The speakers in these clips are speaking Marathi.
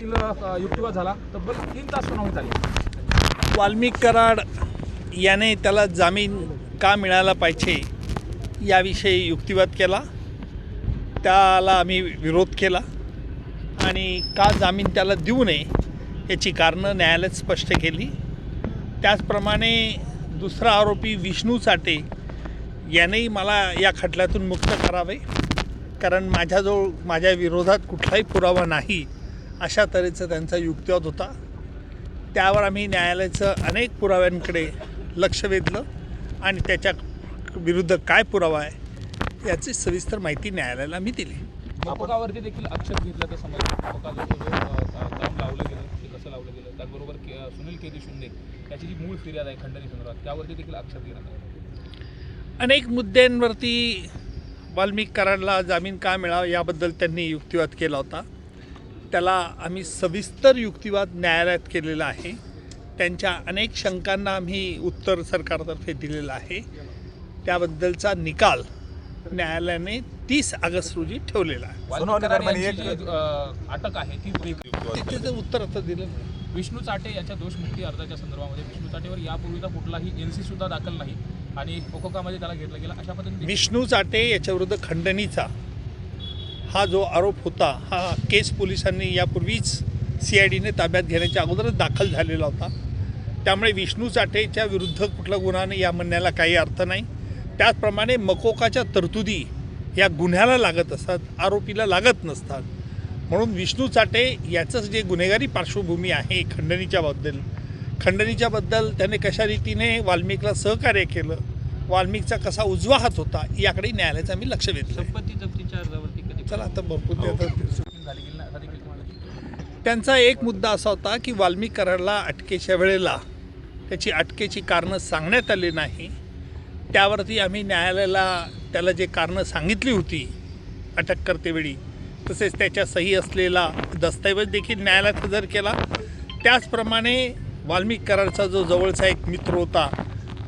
देखील युक्तिवाद झाला. तब्बल तीन तास सुनावणी झाली. वाल्मिक कराड याने त्याला जामीन का मिळाला पाहिजे याविषयी युक्तिवाद केला. त्याला आम्ही विरोध केला. आणि का जामीन त्याला देऊ नये याची कारणं न्यायालयात स्पष्ट केली. त्याचप्रमाणे दुसरा आरोपी विष्णू साठे यानेही मला या खटल्यातून मुक्त करावे. कारण माझ्याजवळ माझ्या विरोधात कुठलाही पुरावा नाही. अशा तऱ्हेचा त्यांचा युक्तिवाद होता. त्यावर आम्ही न्यायालयाचं अनेक पुराव्यांकडे लक्ष वेधलं आणि त्याच्या विरुद्ध काय पुरावा आहे याची सविस्तर माहिती न्यायालयाला आम्ही दिली. मकोकावरती देखील आक्षेप घेतला तर समज काम लावलं गेलं ते कसं लावलं गेलं? त्याचबरोबर के सुनील केदी शिंदे याची जी मूळ फिर्याद आहे खंडणी संदर्भात त्यावरती देखील आक्षेप घेण्यात आला. अनेक मुद्द्यांवरती वाल्मिक कराडला जामीन का मिळावा याबद्दल त्यांनी युक्तिवाद केला होता. त्याला आम्ही सविस्तर युक्तिवाद न्यायालयात केलेला आहे. त्यांच्या अनेक शंकांना आम्ही उत्तर सरकारतर्फे दिलेलं आहे. त्याबद्दलचा निकाल न्यायालयाने तीस ऑगस्ट रोजी ठेवलेला आहे. अटक आहे ती उत्तर आता दिलं नाही. विष्णू चाटे यांच्या दोषमुक्ती अर्जाच्या संदर्भामध्ये विष्णू चाटेवर यापूर्वीचा कुठलाही एन सी सुद्धा दाखल नाही आणि कोकोकामध्ये त्याला घेतलं गेलं अशा पद्धतीने विष्णू चाटे याच्याविरुद्ध खंडणीचा हा जो आरोप होता हा केस पोलिसांनी यापूर्वीच सी आय डीने ताब्यात घेण्याच्या अगोदरच दाखल झालेला होता. त्यामुळे विष्णू चाटेच्या विरुद्ध कुठला गुन्हा नाही या म्हणण्याला काही अर्थ नाही. त्याचप्रमाणे मकोकाच्या तरतुदी या गुन्ह्याला लागत असतात आरोपीला लागत नसतात. म्हणून विष्णू चाटे याचंच जे गुन्हेगारी पार्श्वभूमी आहे खंडणीच्या बद्दल खंडणीच्या बद्दल त्याने कशा रीतीने वाल्मिकला सहकार्य केलं वाल्मिकचा कसा उजवा हात होता याकडे न्यायालयाचं आम्ही लक्ष वेधलं संपत्ती जप्तीच्या अर्जावरती चला आता भरपूर तुम्हाला त्यांचा एक मुद्दा असा होता की वाल्मिक कराडला अटकेच्या वेळेला त्याची अटकेची कारणं सांगण्यात आली नाही. त्यावरती आम्ही न्यायालयाला त्याला जे कारणं सांगितली होती अटक करतेवेळी तसेच त्याच्या सही असलेला दस्तऐवज देखील न्यायालयात हजर केला. त्याचप्रमाणे वाल्मिक कराडचा जो जवळचा एक मित्र होता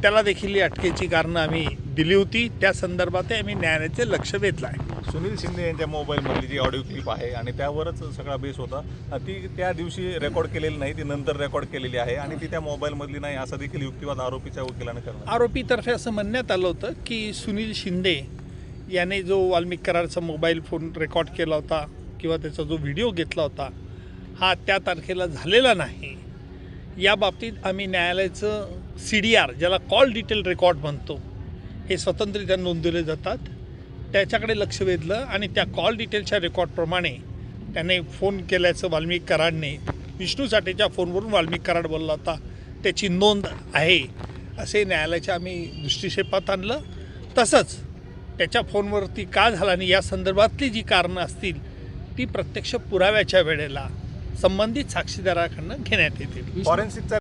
त्याला देखील ही अटकेची कारणं आम्ही दिली होती. त्या संदर्भातही आम्ही न्यायालयाचे लक्ष वेधलं आहे. सुनील शिंदे यांच्या मोबाईलमधली जी ऑडिओ क्लिप आहे आणि त्यावरच सगळा बेस होता. ती त्या दिवशी रेकॉर्ड केलेली नाही ती नंतर रेकॉर्ड केलेली आहे आणि ती त्या मोबाईलमधली नाही असा देखील युक्तिवाद आरोपीच्या वकिलाने करणार आरोपीतर्फे असं म्हणण्यात आलं होतं की सुनील शिंदे याने जो वाल्मिक करारचा मोबाईल फोन रेकॉर्ड केला होता किंवा त्याचा जो व्हिडिओ घेतला होता हा त्या तारखेला झालेला नाही. या बाबतीत आम्ही न्यायालयाचं सी डी आर ज्याला कॉल डिटेल रेकॉर्ड म्हणतो हे स्वतंत्ररित्या नोंदवले जातात. त्याच्याकडे लक्ष वेधलं आणि त्या कॉल डिटेलच्या रेकॉर्डप्रमाणे त्याने फोन केल्याचं वाल्मिक कराडने विष्णू साठेच्या फोनवरून वाल्मिक कराड बोलला होता त्याची नोंद आहे असे न्यायालयाच्या आम्ही दृष्टिक्षेपात आणलं. तसंच त्याच्या फोनवरती का झाला आणि या संदर्भातली जी कारणं असतील ती प्रत्यक्ष पुराव्याच्या वेळेला संबंधित साक्षीदाराकडनं घेण्यात येतील. फॉरेन्सिकचा